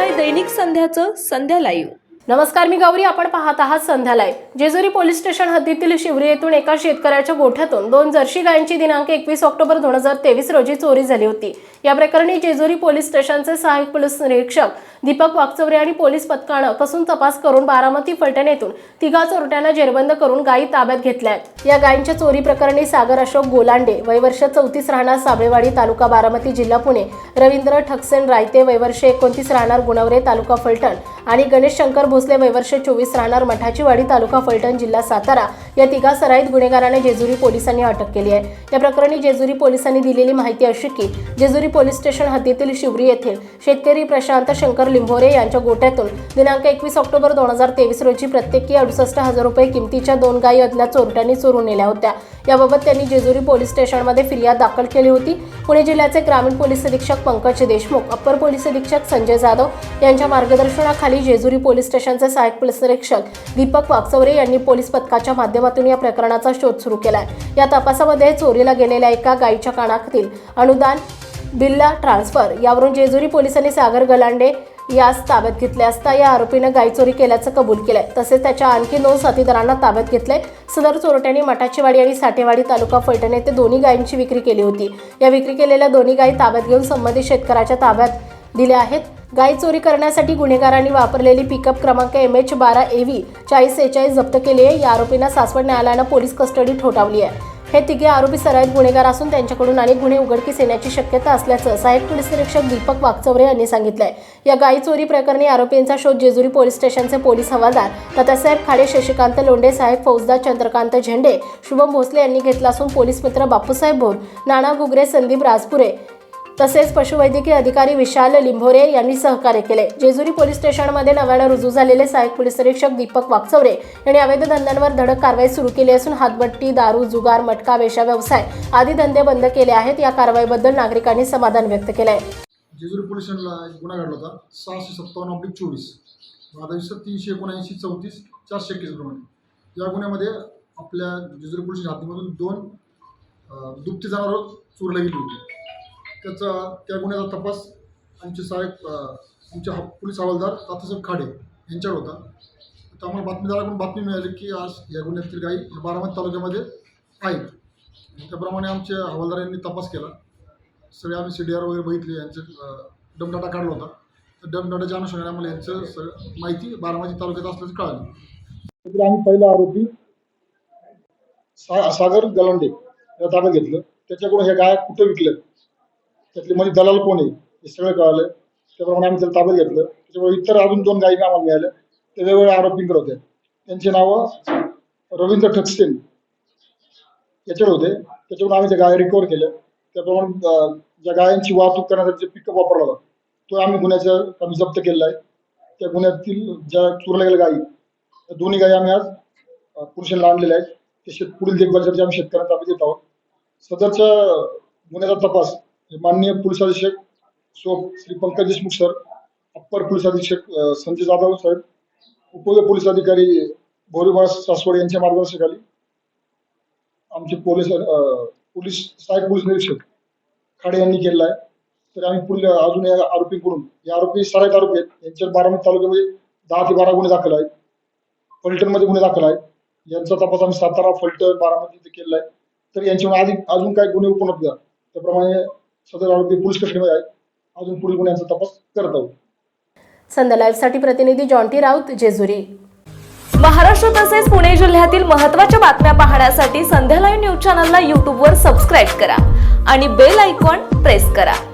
ऐकताय दैनिक संध्याचं संध्या लाईव्ह? नमस्कार मी गौरी. आपण पाहत आहात संध्यालाय जेजुरी पोलीस स्टेशन हद्दीतील शिवरी येथून एका शेतकऱ्याच्या गोठ्यातून दोन जर्सी गायींची दिनांक एकवीस ऑक्टोबर दोन हजार तेवीस रोजी चोरी झाली होती. या प्रकरणी जेजुरी पोलीस स्टेशनचे सहाय्यक पोलीस निरीक्षक दीपक वाकचौरे आणि पोलीस पथकानं कसून तपास करून बारामती फलटण येथून तिघा चोरट्यांना जेरबंद करून गायी ताब्यात घेतल्या आहेत. या गायींच्या चोरी प्रकरणी सागर अशोक गोलांडे वयवर्ष चौतीस राहणार साबळेवाडी तालुका बारामती जिल्हा पुणे रवींद्र ठकसेन रायते वयवर्ष एकोणतीस राहणार गुणवरे तालुका फलटण आणि गणेश शंकर भोसले वैवर्ष चोवीस राहणार मठाचीवाडी तालुका फलटण जिल्हा सातारा या तिघा सराईत गुन्हेगाराने जेजुरी पोलिसांनी अटक केली आहे. या प्रकरणी जेजुरी पोलिसांनी दिलेली माहिती अशी की जेजुरी पोलीस स्टेशन हद्दीतील शिवरी येथील शेतकरी प्रशांत शंकर लिंभोरे यांच्या गोट्यातून दिनांक एकवीस ऑक्टोबर दोन हजार तेवीस रोजी प्रत्येकी अडुसष्ट हजार रुपये किमतीच्या दोन गायी अदल्या चोरट्यांनी चोरून नेल्या होत्या. याबाबत त्यांनी जेजुरी पोलीस स्टेशनमध्ये फिर्याद दाखल केली होती. पुणे जिल्ह्याचे ग्रामीण पोलीस अधीक्षक पंकज देशमुख अप्पर पोलीस अधीक्षक संजय जाधव यांच्या मार्गदर्शनाखाली जेजुरी पोलीस स्टेशन स्टेशनचे सहाय्यक पोलीस निरीक्षक दीपक वाकचौरे यांनी पोलीस पथकाच्या माध्यमातून या प्रकरणाचा शोध सुरू केलाय. या तपासामध्ये चोरीला गेलेल्या एका गायीच्या कानातील अनुदान बिल्ला ट्रान्सफर यावरून जेजुरी पोलिसांनी सागर गलांडे यास ताब्यात घेतले असता या आरोपीनं गायचोरी केल्याचं कबूल केलंय. तसेच त्याच्या आणखी दोन साथीदारांना ताब्यात घेतले सदर चोरट्यांनी मठाचीवाडी आणि साठेवाडी तालुका फलटण येथे दोन्ही गायींची विक्री केली होती. या विक्री केलेल्या दोन्ही गायी ताब्यात घेऊन संबंधित शेतकऱ्याच्या ताब्यात दिल्या आहेत. गाय चोरी करण्यासाठी गुन्हेगारांनी वापरलेली पिकअप क्रमांक एम एच बारा ए व्ही चाळीस सेहेचाळीस जप्त केली आहे. या आरोपींना सासवड न्यायालयानं पोलीस कस्टडी ठोठावली आहे. हे तिघे आरोपी सराईत गुन्हेगार असून त्यांच्याकडून अनेक गुन्हे उघडकीस येण्याची शक्यता असल्याचं सहाय्यक पोलीस निरीक्षक दीपक वागचौरे यांनी सांगितलंय. या गाई चोरी प्रकरणी आरोपींचा शोध जेजुरी पोलीस स्टेशनचे पोलीस हवालदार तात्यासाहेब खाडे शशिकांत लोंढे साहेब फौजदार चंद्रकांत झेंडे शुभम भोसले यांनी घेतला असून पोलीस मित्र बापूसाहेब भोर नाना गुगरे संदीप राजपुरे तसेच पशुवैद्यकीय अधिकारी विशाल लिंभोरे यांनी सहकार्य केले. जेजुरी पोलीस स्टेशनमध्ये नव्यानं रुजू झालेले सहाय्यक पोलीस निरीक्षक दीपक वाकचवरे यांनी अवैध धंद्यांवर धडक कारवाई सुरू केली असून हातबट्टी दारू जुगार मटका वेशा व्यवसाय आदी धंदे बंद केले आहेत. या कारवाईबद्दल नागरिकांनी समाधान व्यक्त केलं आहे जेजुरी पोलीस स्टेशनला एक गुन्हा घडला होता. सहाशे सत्तावन्न ऑब्लिक चोवीस. वादाविस्त तीनशे एकोणऐंशी चौतीस चारशे एकवीस प्रमाणे. या गुन्ह्यामध्ये आपल्या जेजुरी पोलीस हातीमधून दोन दुपती दुभती जनावरं चोरल्या गेली होती. त्याचा त्या गुन्ह्याचा तपास आमचे साहेब आमचे हा पोलीस हवालदार तातासाहेब खाडे यांच्यावर होता. तर आम्हाला बातमीदाराकडून बातमी मिळाली की आज या गुन्ह्यातील गायी बारामती तालुक्यामध्ये आहेत. त्याप्रमाणे आमच्या हवालदार यांनी तपास केला. सगळे आम्ही सी डी आर वगैरे बघितले यांचे डमडाटा काढला होता. तर डमडाटाच्या अनुषंगाने आम्हाला यांचं सगळं माहिती बारामती तालुक्यात असल्याचं कळाली. आम्ही पहिला आरोपी सा सागर गलांडे या ताब्यात घेतलं. त्याच्याकडून ह्या गाय कुठं विकल्या त्यातले म्हणजे दलाल कोण आहे? हे सगळं कळालं. त्याप्रमाणे आम्ही त्याला ताब्यात घेतलं. त्याच्यामुळे इतर अजून दोन गायी आम्हाला मिळाल्या. ते वेगवेगळ्या आरोपींकडे होते. त्यांची नावं रवींद्र ठकसेन याच्याकडे होते. त्याच्याकडून आम्ही त्या गाया रिकवर केल्या. त्याप्रमाणे ज्या गायांची वाहतूक करण्यासाठी जे पिकअप वापरला होता तो आम्ही गुन्ह्याच्या आम्ही जप्त केलेला आहे. त्या गुन्ह्यातील ज्या चोरल्या गेल्या गायी त्या दोन्ही गायी आम्ही आज पुरुषांना आणलेल्या आहेत. ते शेत पुढील देखभालीसाठी आम्ही शेतकऱ्यांना ताब्यात देत आहोत. सदरच्या गुन्ह्याचा तपास माननीय पोलीस अधीक्षक सो Shri Pankaj Deshmukh sir upper police अधीक्षक संजय जाधव साहेब उप पोलीस अधिकारी भोरीबाळ सासवड यांच्या मार्गदर्शकाली आमचे पोलीस पोलीस सहाय्यक पोलीस निरीक्षक खाडे यांनी केलेला आहे. तर आम्ही पुढील अजून या आरोपीकडून या आरोपी सहाय्यक आरोपी आहेत. यांच्यावर बारामती तालुक्यामध्ये दहा ते बारा गुन्हे दाखल आहेत. फलटणमध्ये गुन्हे दाखल आहेत. यांचा तपास आम्ही सातारा फलटण बारामती इथे केलेला आहे. तर यांच्यावर आधी अजून काही गुन्हे उपलब्ध आहेत. त्याप्रमाणे सदर आरोपी पोलीस कस्टडीमध्ये आहे. अजून पुढील गुन्ह्यांचा तपास करत आहोत. संध्या लाईव्हसाठी प्रतिनिधी जॉन्टी राऊत जेजुरी. महाराष्ट्र तसेच पुणे जिल्ह्यातील महत्त्वाच्या बातम्या पाहण्यासाठी संध्या लाईव्ह न्यूज चॅनलला यूट्यूबवर सबस्क्राईब करा आणि बेल आयकॉन प्रेस करा.